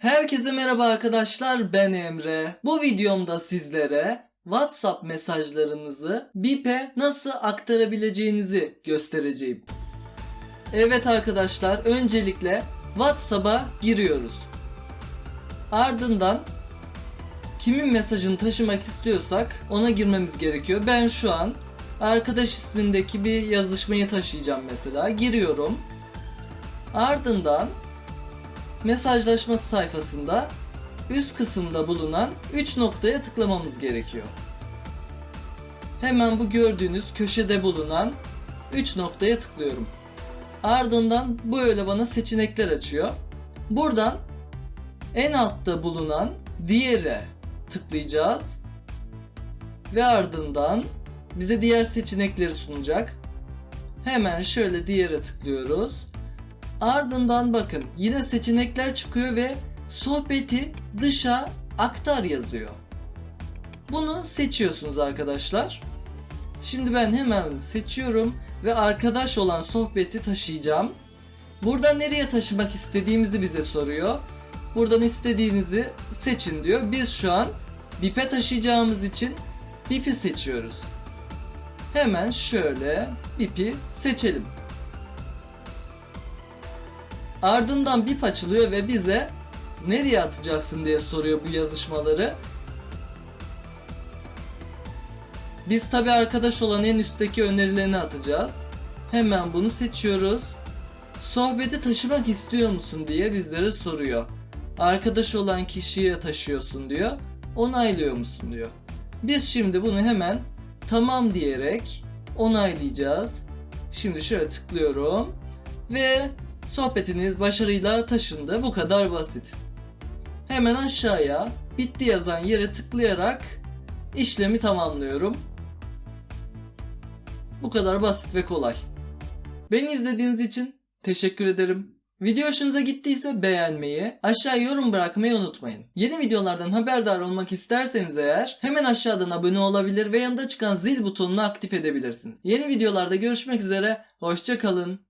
Herkese merhaba arkadaşlar ben Emre. Bu videomda sizlere WhatsApp mesajlarınızı BIP'e nasıl aktarabileceğinizi göstereceğim. Evet arkadaşlar öncelikle WhatsApp'a giriyoruz. Ardından kimin mesajını taşımak istiyorsak ona girmemiz gerekiyor. Ben şu an arkadaş ismindeki bir yazışmayı taşıyacağım mesela. Giriyorum. Ardından mesajlaşma sayfasında üst kısımda bulunan 3 noktaya tıklamamız gerekiyor. Hemen bu gördüğünüz köşede bulunan 3 noktaya tıklıyorum. Ardından böyle bana seçenekler açıyor. Buradan en altta bulunan diğere tıklayacağız. Ve ardından bize diğer seçenekleri sunacak. Hemen şöyle diğere tıklıyoruz. Ardından bakın yine seçenekler çıkıyor ve sohbeti dışa aktar yazıyor. Bunu seçiyorsunuz arkadaşlar. Şimdi ben hemen seçiyorum ve arkadaş olan sohbeti taşıyacağım. Burada nereye taşımak istediğimizi bize soruyor. Buradan istediğinizi seçin diyor. Biz şu an BIP'e taşıyacağımız için BIP'i seçiyoruz. Hemen şöyle BIP'i seçelim. Ardından bip açılıyor ve bize nereye atacaksın diye soruyor bu yazışmaları. Biz tabi arkadaş olan en üstteki önerilerini atacağız. Hemen bunu seçiyoruz. Sohbeti taşımak istiyor musun diye bizlere soruyor. Arkadaş olan kişiye taşıyorsun diyor. Onaylıyor musun diyor. Biz şimdi bunu hemen tamam diyerek onaylayacağız. Şimdi şöyle tıklıyorum ve sohbetiniz başarıyla taşındı. Bu kadar basit. Hemen aşağıya bitti yazan yere tıklayarak işlemi tamamlıyorum. Bu kadar basit ve kolay. Beni izlediğiniz için teşekkür ederim. Video hoşunuza gittiyse beğenmeyi, aşağı yorum bırakmayı unutmayın. Yeni videolardan haberdar olmak isterseniz eğer hemen aşağıdan abone olabilir ve yanında çıkan zil butonunu aktif edebilirsiniz. Yeni videolarda görüşmek üzere, hoşçakalın.